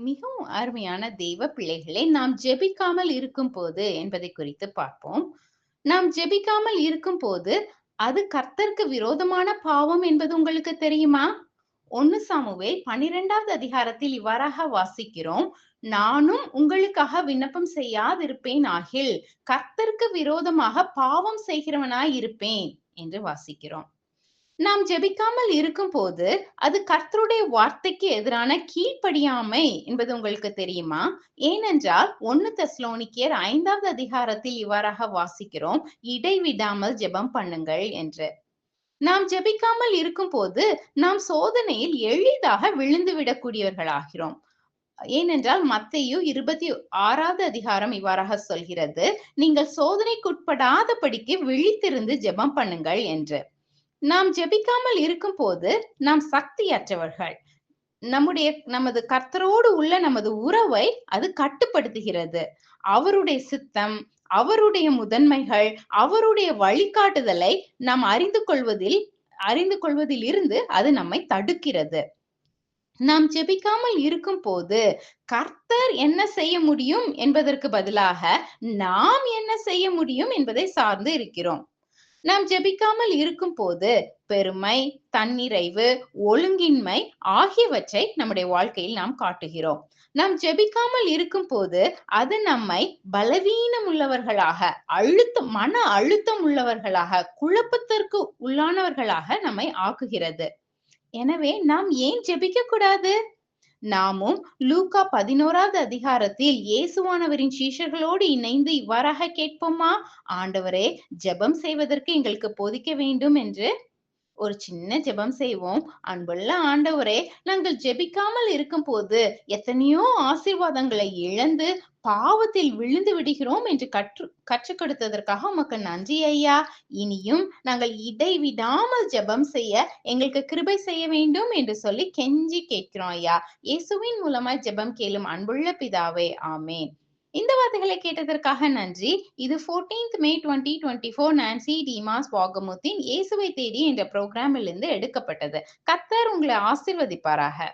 மிகவும் அருமையான தெய்வ பிள்ளைகளை நாம் ஜெபிக்காமல் இருக்கும் போது என்பதை குறித்து பார்ப்போம். நாம் ஜெபிக்காமல் இருக்கும்போது, அது கர்த்தருக்கு விரோதமான பாவம் என்பது உங்களுக்கு தெரியுமா? ஒன்னு சாமுவேல் 12வது அதிகாரத்தில் இவ்வாறாக வாசிக்கிறோம். நானும் உங்களுக்காக விண்ணப்பம் செய்யாதிருப்பேன் ஆகில், கர்த்தருக்கு விரோதமாக பாவம் செய்கிறவனாய் இருப்பேன் என்று வாசிக்கிறோம். நாம் ஜெபிக்காமல் இருக்கும்போது, அது கர்த்தருடைய வார்த்தைக்கு எதிரான கீழ்ப்படியாமை என்பது உங்களுக்கு தெரியுமா? ஏனென்றால் ஒன்னு தெஸ்லோனிக்கியர் ஐந்தாவது அதிகாரத்தில் இவ்வாறாக வாசிக்கிறோம். இடைவிடாமல் ஜெபம் பண்ணுங்கள் என்று. நாம் ஜெபிக்காமல் இருக்கும்போது, நாம் சோதனையில் எளிதாக விழுந்து விடக்கூடியவர்களாகிறோம். ஏனென்றால் மத்தையும் இருபத்தி ஆறாவது அதிகாரம் இவ்வாறாக சொல்கிறது. நீங்கள் சோதனைக்குட்படாதபடிக்கு விழித்திருந்து ஜெபம் பண்ணுங்கள் என்று. நாம் ஜெபிக்காமல் இருக்கும் போது நாம் சக்தியற்றவர்கள். நம்முடைய நமது கர்த்தரோடு உள்ள நமது உறவை அது கட்டுப்படுத்துகிறது. அவருடைய சித்தம், அவருடைய முதன்மைகள், அவருடைய வழிகாட்டுதலை நாம் அறிந்து கொள்வதில் அறிந்து கொள்வதில் இருந்து அது நம்மை தடுக்கிறது. நாம் ஜெபிக்காமல் இருக்கும் போது கர்த்தர் என்ன செய்ய முடியும் என்பதற்கு பதிலாக, நாம் என்ன செய்ய முடியும் என்பதை சார்ந்து இருக்கிறோம். நாம் ஜெபிக்காமல் இருக்கும் போது பெருமை, தன்னிறைவு, ஒழுங்கின்மை ஆகியவற்றை நம்முடைய வாழ்க்கையில் நாம் காட்டுகிறோம். நாம் ஜெபிக்காமல் இருக்கும் போது அது நம்மை பலவீனம் உள்ளவர்களாக, அழுத்தம் மன அழுத்தம் உள்ளவர்களாக, குழப்பத்திற்கு உள்ளானவர்களாக நம்மை ஆக்குகிறது. எனவே நாம் ஏன் ஜெபிக்க கூடாது? நாமும் லூகா பதினோராவது அதிகாரத்தில் இயேசுவானவரின் சீஷர்களோடு இணைந்து இவ்வாறாக கேட்போமா? ஆண்டவரே, ஜெபம் செய்வதற்கு எங்களுக்கு போதிக்க வேண்டும் என்று. ஒரு சின்ன ஜெபம் செய்வோம். அன்புள்ள ஆண்டவரே, நாங்கள் ஜெபிக்காமல் இருக்கும் போது எத்தனையோ ஆசீர்வாதங்களை இழந்து, பாவத்தில் விழுந்து விடுகிறோம் என்று கற்று கற்றுக் கொடுத்ததற்காக உமக்கு நன்றி ஐயா. இனியும் நாங்கள் இடைவிடாமல் ஜெபம் செய்ய எங்களுக்கு கிருபை செய்ய வேண்டும் என்று சொல்லி கெஞ்சி கேட்கிறோம் ஐயா. இயேசுவின் மூலமாய் ஜெபம் கேளும் அன்புள்ள பிதாவே. ஆமேன் இந்த வார்த்தைகளை கேட்டதற்காக நன்றி. இது 14th மே 2024 நான்சி டீமாஸ் வாகமுத்தின் இயேசுவை தேடி என்ற ப்ரோக்ராமிலிருந்து எடுக்கப்பட்டது. கத்தர் உங்களை ஆசீர்வதிப்பாராக.